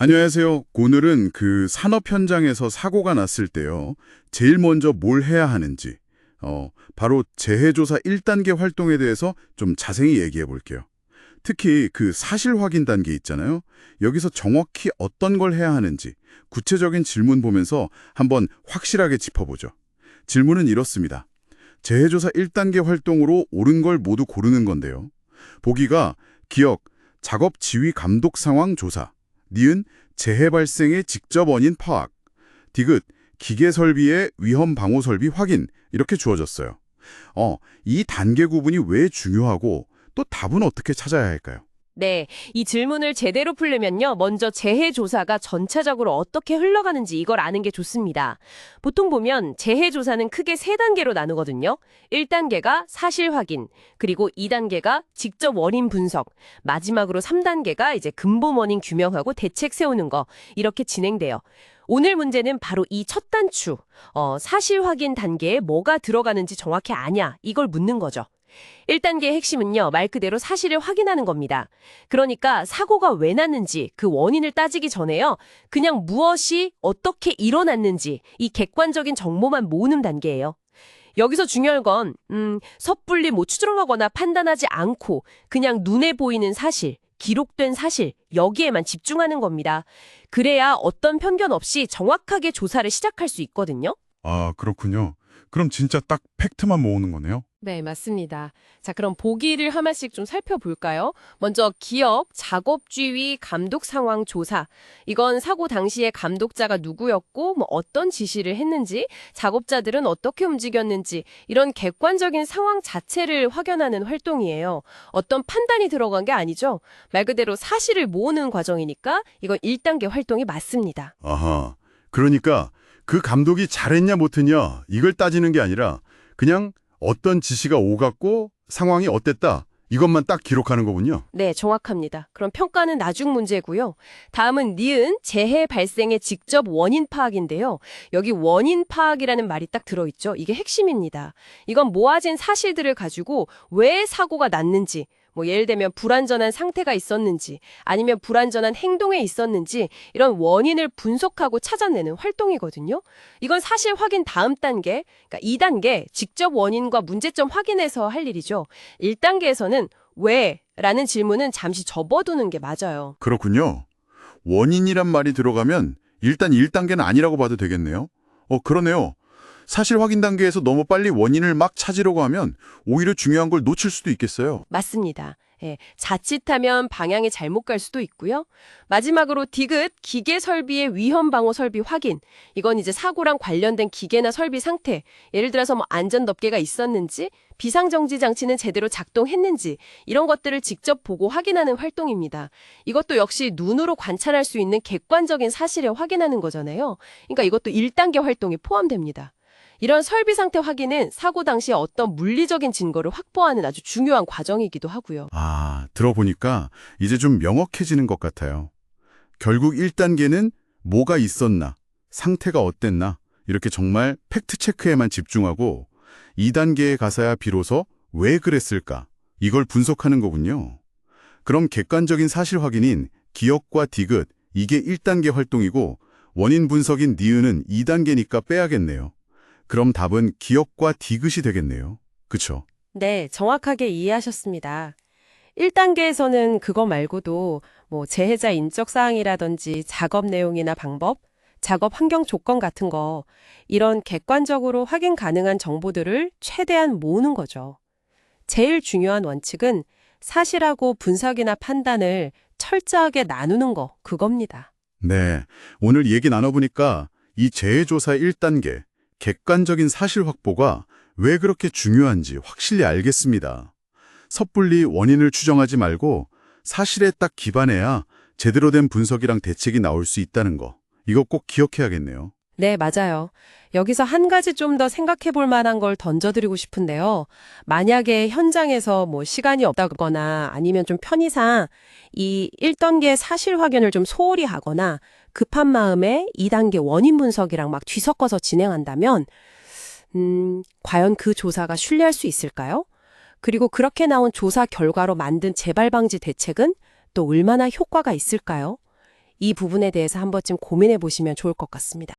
안녕하세요. 오늘은 그 산업 현장에서 사고가 났을 때요. 제일 먼저 뭘 해야 하는지, 어, 바로 재해조사 1단계 활동에 대해서 좀 자세히 얘기해 볼게요. 특히 그 사실 확인 단계 있잖아요. 여기서 정확히 어떤 걸 해야 하는지 구체적인 질문 보면서 한번 확실하게 짚어보죠. 질문은 이렇습니다. 재해조사 1단계 활동으로 옳은 걸 모두 고르는 건데요. 보기가 기억, 작업 지휘 감독 상황 조사, 니은 재해 발생의 직접 원인 파악, 디귿 기계 설비의 위험 방호 설비 확인 이렇게 주어졌어요. 어, 이 단계 구분이 왜 중요하고 또 답은 어떻게 찾아야 할까요? 네, 이 질문을 제대로 풀려면요. 먼저 재해 조사가 전체적으로 어떻게 흘러가는지 이걸 아는 게 좋습니다. 보통 보면 재해 조사는 크게 세 단계로 나누거든요. 1단계가 사실 확인, 그리고 2단계가 직접 원인 분석, 마지막으로 3단계가 이제 근본 원인 규명하고 대책 세우는 거 이렇게 진행돼요. 오늘 문제는 바로 이 첫 단추, 어, 사실 확인 단계에 뭐가 들어가는지 정확히 아냐 이걸 묻는 거죠. 1단계의 핵심은요, 말 그대로 사실을 확인하는 겁니다. 그러니까 사고가 왜 났는지 그 원인을 따지기 전에요, 그냥 무엇이 어떻게 일어났는지 이 객관적인 정보만 모으는 단계예요. 여기서 중요한 건, 음, 섣불리 뭐 추정하거나 판단하지 않고 그냥 눈에 보이는 사실, 기록된 사실, 여기에만 집중하는 겁니다. 그래야 어떤 편견 없이 정확하게 조사를 시작할 수 있거든요. 아, 그렇군요. 그럼 진짜 딱 팩트만 모으는 거네요. 네, 맞습니다. 자, 그럼 보기를 하나씩 좀 살펴볼까요? 먼저 기업 작업주의 감독 상황 조사. 이건 사고 당시에 감독자가 누구였고 뭐 어떤 지시를 했는지, 작업자들은 어떻게 움직였는지 이런 객관적인 상황 자체를 확인하는 활동이에요. 어떤 판단이 들어간 게 아니죠. 말 그대로 사실을 모으는 과정이니까 이건 1단계 활동이 맞습니다. 아하. 그러니까 그 감독이 잘했냐 못했냐 이걸 따지는 게 아니라 그냥 어떤 지시가 오갔고 상황이 어땠다 이것만 딱 기록하는 거군요. 네, 정확합니다. 그럼 평가는 나중 문제고요. 다음은 니은 재해 발생의 직접 원인 파악인데요. 여기 원인 파악이라는 말이 딱 들어있죠. 이게 핵심입니다. 이건 모아진 사실들을 가지고 왜 사고가 났는지, 뭐 예를 들면 불안전한 상태가 있었는지, 아니면 불안전한 행동에 있었는지 이런 원인을 분석하고 찾아내는 활동이거든요. 이건 사실 확인 다음 단계, 그러니까 2단계 직접 원인과 문제점 확인해서 할 일이죠. 1단계에서는 왜? 라는 질문은 잠시 접어두는 게 맞아요. 그렇군요. 원인이란 말이 들어가면 일단 1단계는 아니라고 봐도 되겠네요. 어, 그러네요. 사실 확인 단계에서 너무 빨리 원인을 막 찾으려고 하면 오히려 중요한 걸 놓칠 수도 있겠어요. 맞습니다. 예, 자칫하면 방향이 잘못 갈 수도 있고요. 마지막으로 디귿 기계 설비의 위험 방호 설비 확인. 이건 이제 사고랑 관련된 기계나 설비 상태. 예를 들어서 뭐 안전 덮개가 있었는지, 비상 정지 장치는 제대로 작동했는지 이런 것들을 직접 보고 확인하는 활동입니다. 이것도 역시 눈으로 관찰할 수 있는 객관적인 사실을 확인하는 거잖아요. 그러니까 이것도 1단계 활동에 포함됩니다. 이런 설비 상태 확인은 사고 당시 어떤 물리적인 증거를 확보하는 아주 중요한 과정이기도 하고요. 아, 들어보니까 이제 좀 명확해지는 것 같아요. 결국 1단계는 뭐가 있었나, 상태가 어땠나, 이렇게 정말 팩트체크에만 집중하고 2단계에 가서야 비로소 왜 그랬을까, 이걸 분석하는 거군요. 그럼 객관적인 사실 확인인 기억과 디귿, 이게 1단계 활동이고 원인 분석인 니은은 2단계니까 빼야겠네요. 그럼 답은 기억과 디귿이 되겠네요. 그쵸? 네, 정확하게 이해하셨습니다. 1단계에서는 그거 말고도 뭐 재해자 인적 사항이라든지 작업 내용이나 방법, 작업 환경 조건 같은 거 이런 객관적으로 확인 가능한 정보들을 최대한 모으는 거죠. 제일 중요한 원칙은 사실하고 분석이나 판단을 철저하게 나누는 거 그겁니다. 네, 오늘 얘기 나눠보니까 이 재해조사 1단계, 객관적인 사실 확보가 왜 그렇게 중요한지 확실히 알겠습니다. 섣불리 원인을 추정하지 말고 사실에 딱 기반해야 제대로 된 분석이랑 대책이 나올 수 있다는 거. 이거 꼭 기억해야겠네요. 네, 맞아요. 여기서 한 가지 좀 더 생각해 볼 만한 걸 던져드리고 싶은데요. 만약에 현장에서 뭐 시간이 없다거나 아니면 좀 편의상 이 1단계 사실 확인을 좀 소홀히 하거나 급한 마음에 2단계 원인 분석이랑 막 뒤섞어서 진행한다면, 음, 과연 그 조사가 신뢰할 수 있을까요? 그리고 그렇게 나온 조사 결과로 만든 재발 방지 대책은 또 얼마나 효과가 있을까요? 이 부분에 대해서 한 번쯤 고민해 보시면 좋을 것 같습니다.